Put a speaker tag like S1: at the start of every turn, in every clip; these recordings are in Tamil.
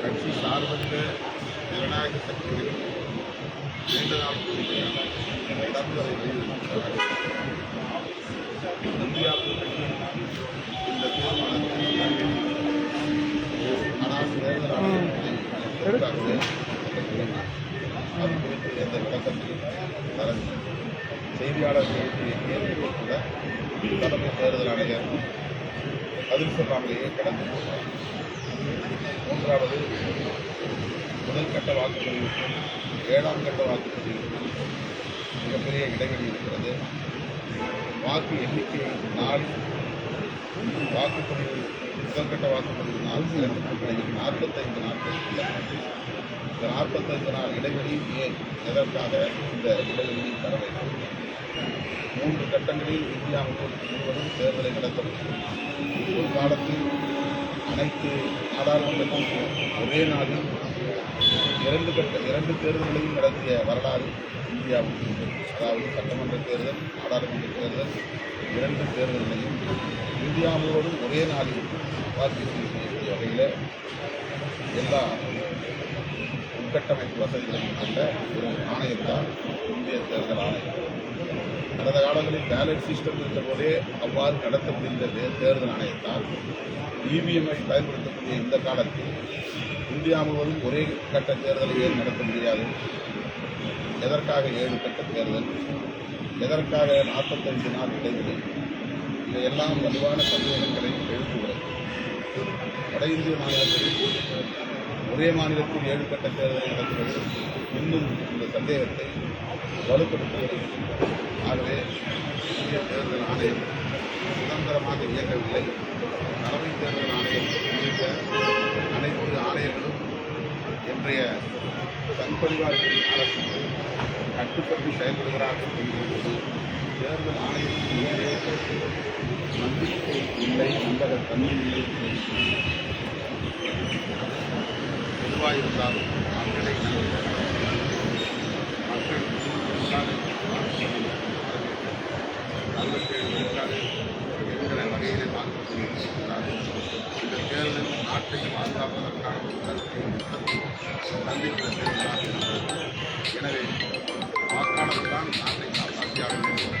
S1: கட்சி சார்பற்ற ஜனநாயக சக்திகள் நீண்ட நாள் கோரிக்கை தொடர்ந்து அதை வலியுறுத்துகிறார்கள் இந்தியா கூட்டணி இந்த தீர்மானத்தை ஆனால் செய்தியாளர் எழுப்பிய கேள்வியை கூட தலைமை தேர்தல் ஆணையர் பதில் சொல்லாமலேயே கடந்து போகிறார் மூன்றாவது முதல் கட்ட வாக்குப்பதிவுக்கும் ஏழாம் கட்ட வாக்குப்பதிவுக்கும் மிகப்பெரிய இடைவெளி இருக்கிறது. வாக்கு எண்ணிக்கை நாள் வாக்குப்பதிவு முதற்கட்ட வாக்குப்பதிவு நாள் சிறப்பு நாற்பத்தைந்து நாட்கள் இந்த நாற்பத்தைந்து நாள் இடைவெளி ஏன் எதற்காக இந்த இடைவெளியை தர வேண்டும்? மூன்று கட்டங்களில் இந்தியா முழுவதும் தேர்தலை நடத்த முடியும் ஒரு காலத்தில் அனைத்து நாடாளுமன்றத்திலும் ஒரே நாளில் இரண்டு கட்ட இரண்டு தேர்தல்களையும் நடத்திய வரலாறு இந்தியாவுக்கு உண்டு அதாவது சட்டமன்ற தேர்தல் நாடாளுமன்ற தேர்தல் இரண்டு தேர்தல்களையும் இந்தியா முழுவதும் ஒரே நாளில் வாக்குப்பதிவு வகையில் எல்லா உட்கட்டமைப்பு வசதிகளையும் கொண்ட ஒரு ஆணையம் தான் இந்திய தேர்தல் ஆணையம். கடந்த காலங்களில் பேலட் சிஸ்டம் இருந்த போதே அவ்வாறு நடத்த முடிந்த தேர்தல் ஆணையத்தால் இவிஎம்ஐ பயன்படுத்தக்கூடிய இந்த காலத்தில் இந்தியா முழுவதும் ஒரே கட்ட தேர்தலையே நடத்த முடியாது? எதற்காக ஏழு கட்ட தேர்தல்? எதற்காக நாற்பத்தைந்து நாள் இடைவெளி? இதையெல்லாம் வலுவான சந்தேகங்களை எழுப்புகிறது. வட இந்திய மாநிலத்திற்கு ஒரே மாநிலத்தில் ஏழு கட்ட தேர்தலை நடத்துவது இன்னும் இந்த சந்தேகத்தை வலுப்படுத்துகிறது ஆகவே இந்திய தேர்தல் ஆணையம் சுதந்திரமாக இயங்கவில்லை. தலைமை தேர்தல் ஆணையம் உள்ளிட்ட அனைத்து ஆணையங்களும் இன்றைய தன்பரிவாரத்தின் அரசு கட்டுப்பட்டு செயல்படுகிறார்கள். என்கும்போது தேர்தல் ஆணையத்தின் மீதே நம்பிக்கை இல்லை நம்பகத்தன்மை இல்லை எதுவாக இருந்தாலும் மக்களை மக்கள் அறுபத்தேழு விழுக்காடு என்கிற வகையிலே வாக்குறுதியிருக்கிறார்கள் இந்த தேர்தல் நாட்டை பாதுகாப்பதற்கான ஒரு கருத்தை சந்திக்கிற தேர்தலாக எனவே வாக்காளர்கள் தான் நாட்டை காப்பாற்றியாக வேண்டும்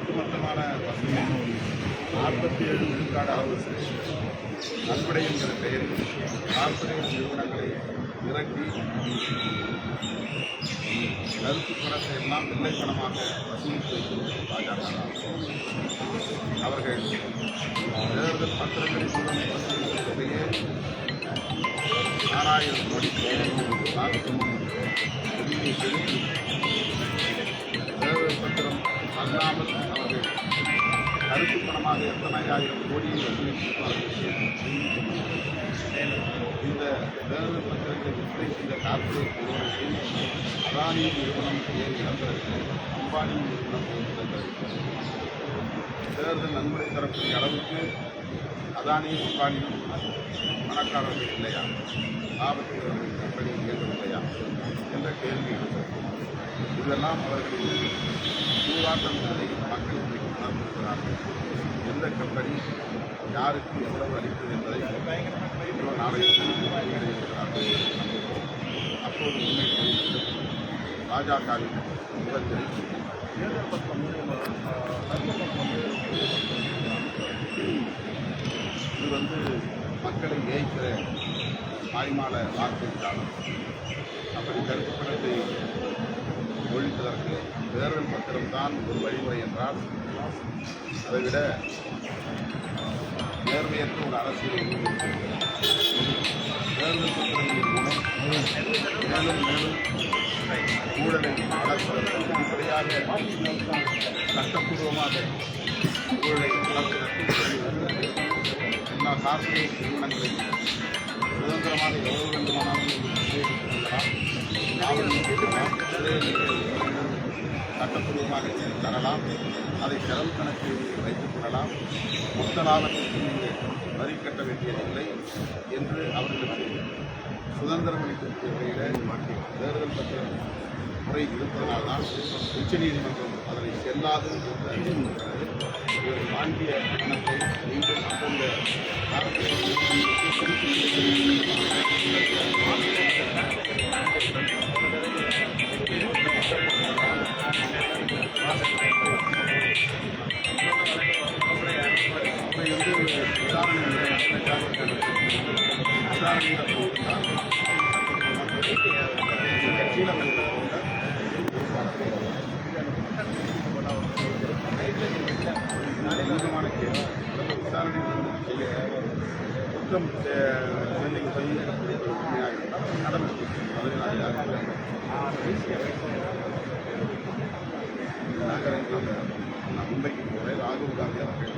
S1: ஒட்டுமொத்தமான வசதியான ஒரு நாற்பத்தி ஏழு விழுக்காடு அளவு நன்கொடை என்கிற பெயரில் கார்ப்பரேட் நிறுவனங்களை இறக்கி கருப்பு பணத்தை எல்லாம் வெள்ளை பணமாக வசூலித்து வைத்திருப்பது பாஜக. அவர்கள் தேர்தல் பத்திரங்களின் மூலம் வசூலித்த தொகையே ஆறாயிரம் கோடி வெளியே செலுத்தி அல்லாமல் அவர்கள் கருத்து பணமாக எத்தனை ஆயிரம் கோடியை வசூலித்திருப்பார்கள் இந்த தேர்தல் பத்திரங்களை விற்பனை செய்த கார்ப்பரேட் நிறுவனத்தில் அதானி நிறுவனம் பெயர் இழந்திருக்கு அம்பானி நிறுவனம் பெயர் இழந்திருக்கு தேர்தல் நன்கொடை தரக்கூடிய அளவுக்கு அதானியும் அம்பானியும் பணக்காரர்கள் இல்லையா லாபத்தில் அவர்கள் கம்பெனி இயங்கவில்லையா என்ற கேள்வி எழுந்தது இதெல்லாம் அவர்களின் சூதாட்டம் என்பதை மக்கள் இன்றைக்கு உணர்ந்திருக்கிறார்கள் எந்த கம்பெனி யாருக்கு எவ்வளவு அளித்தது என்பதை இவ்வளோ நாளைக்கு இருக்கிறார்கள் அப்போது உண்மை தெரிவித்தது பாஜகவின் முகத்தில் தேர்தல் பக்கம் வந்து மக்களை ஏய்க்கிற தாய்மால வார்த்தை அப்படி கருப்பு பணத்தை ஒழிப்பதற்கு தேர்தல் பத்திரம் தான் ஒரு வழிமுறை என்றால் அதை விட நேர்மையற்ற ஒரு அரசியல் தேர்தல் பத்திரங்களின் மூலம் மேலும் மேலும் ஊழலை வளர்ப்பதற்கு அடிப்படையாக சட்டப்பூர்வமாக ஊழலை வளர்ப்பதற்கு எல்லா கார்ப்பரேட் நிறுவனங்களையும் சுதந்திரமாக எவ்வளவு வேண்டுமானாலும் உபயோகித்துக் கொள்ளலாம் சட்டப்பூர்வமாக தரலாம் அதை செலவு கணக்கில் வைத்துக் கொள்ளலாம் மொத்த லாபத்திற்கு நீங்கள் வரி கட்ட வேண்டியதில்லை என்று அவர்களுக்கு சுதந்திரம் அளித்திருக்கிற தேர்தல் பத்திரம் முறை இருப்பதனால்தான் உச்சநீதிமன்றம் அதனை செல்லாது என்று அறிவித்திருக்கிறது. இவர் வாங்கிய பணத்தை மீண்டும் குற்றம் நீங்கள் செய்யக்கூடிய உண்மையாக இருந்தால் நடவடிக்கை அதில் நாங்கள் நான் மும்பைக்கு போகிறேன் ராகுல் காந்தி அவர்கள்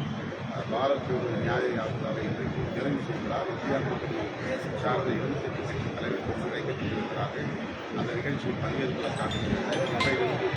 S1: அஹ், பாரத் ஜோடோ நியாய யாத்திராவை இன்றைக்கு நிறைவு செய்கிறார் இந்தியா கூட்டணி சார்ந்த இருபத்தி எட்டு கட்சி தலைவர்கள் சிறைக்கப்பட்டிருக்கிறார்கள் அந்த நிகழ்ச்சியில் பங்கேற்பதற்காக மும்பையிலிருந்து